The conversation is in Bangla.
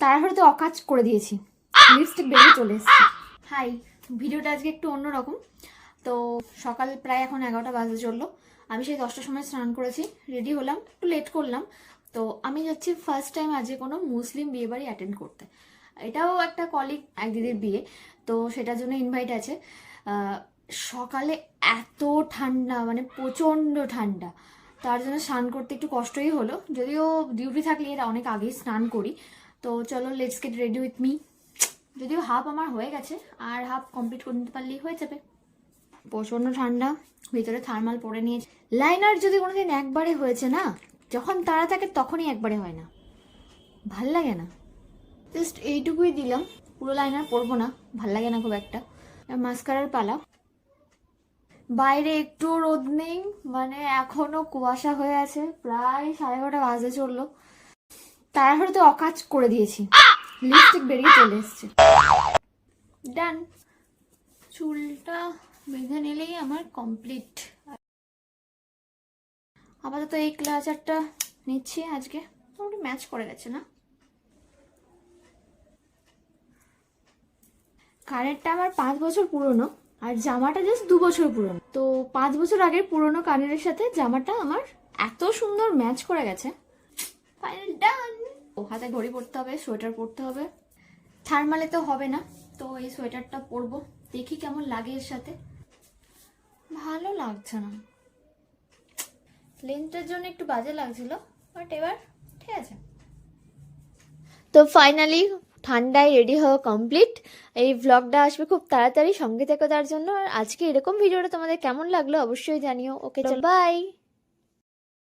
তাড়াহুড়ো তো অকাজ করে দিয়েছি। লিপস্টিক বেরিয়ে চলে এসেছি। হাই, ভিডিওটা আজকে একটু অন্যরকম তো সকাল প্রায় এখন এগারোটা বাজে চলল। আমি সেই দশটার সময় স্নান করেছি রেডি হলাম, একটু লেট করলাম। তো আমি যাচ্ছি ফার্স্ট টাইম আজকে কোনো মুসলিম বিয়ে বাড়ি অ্যাটেন্ড করতে। এটাও একটা কলিগ এক দিদির বিয়ে। তো সেটার জন্য ইনভাইট আছে। সকালে এত ঠান্ডা মানে প্রচণ্ড ঠান্ডা। তার জন্য স্নান করতে একটু কষ্টই হলো। যদিও ডিউটি থাকলে এরা অনেক আগেই স্নান করি। তো চলো let's get ready with me যদিও হাফ আমার হয়ে গেছে, আর হাফ কমপ্লিট করে নিতে পারলেই হয়ে যাবে। প্রচণ্ড ঠান্ডা, ভিতরে থার্মাল পরে নিয়েছে। লাইনার যদি কোনোদিন একবারে হয়েছে না, যখন তারা থাকে তখনই একবারে হয় না। ভালো লাগে না। জাস্ট এইটুকুই দিলাম, পুরো লাইনার পরবো না, ভালো লাগে না খুব একটা। মাস্কারার পালা। বাইরে একটু রোদ নেই মানে এখনও কুয়াশা হয়ে আছে, প্রায় সাড়ে এগারোটা বাজে চলল। তাড়াহুড়ো তো অকাজ করে দিয়েছি। লিপস্টিক বেরিয়ে চলে এসছে। ডান চুলটা বেঁধে নিলেই আমার কমপ্লিট আপাতত এই ক্লাচারটা নিচ্ছি আজকে। মোটামুটি ম্যাচ করে গেছে না? কানেরটা আমার পাঁচ বছর পুরনো আর জামাটা জাস্ট দু বছর পুরনো। তো পাঁচ বছর আগের পুরনো কানেরের সাথে জামাটা আমার এত সুন্দর ম্যাচ করে গেছে। ও হাতে ঘড়ি পরতে হবে সোয়েটার পরতে হবে। থার্মালে তো হবে না তো এই সোয়েটারটা পরবো দেখি কেমন লাগে এর সাথে। ভালো লাগছে না। লেন্থের জন্য একটু বাজে লাগছিল বাট এবার ঠিক আছে। তো ফাইনালি ঠান্ডায় রেডি হওয়া কমপ্লিট এই ভ্লগটা আসবে খুব তাড়াতাড়ি সঙ্গে থেকো তার জন্য। আর আজকে এরকম ভিডিওটা তোমাদের কেমন লাগল অবশ্যই জানিও। ওকে চল বাই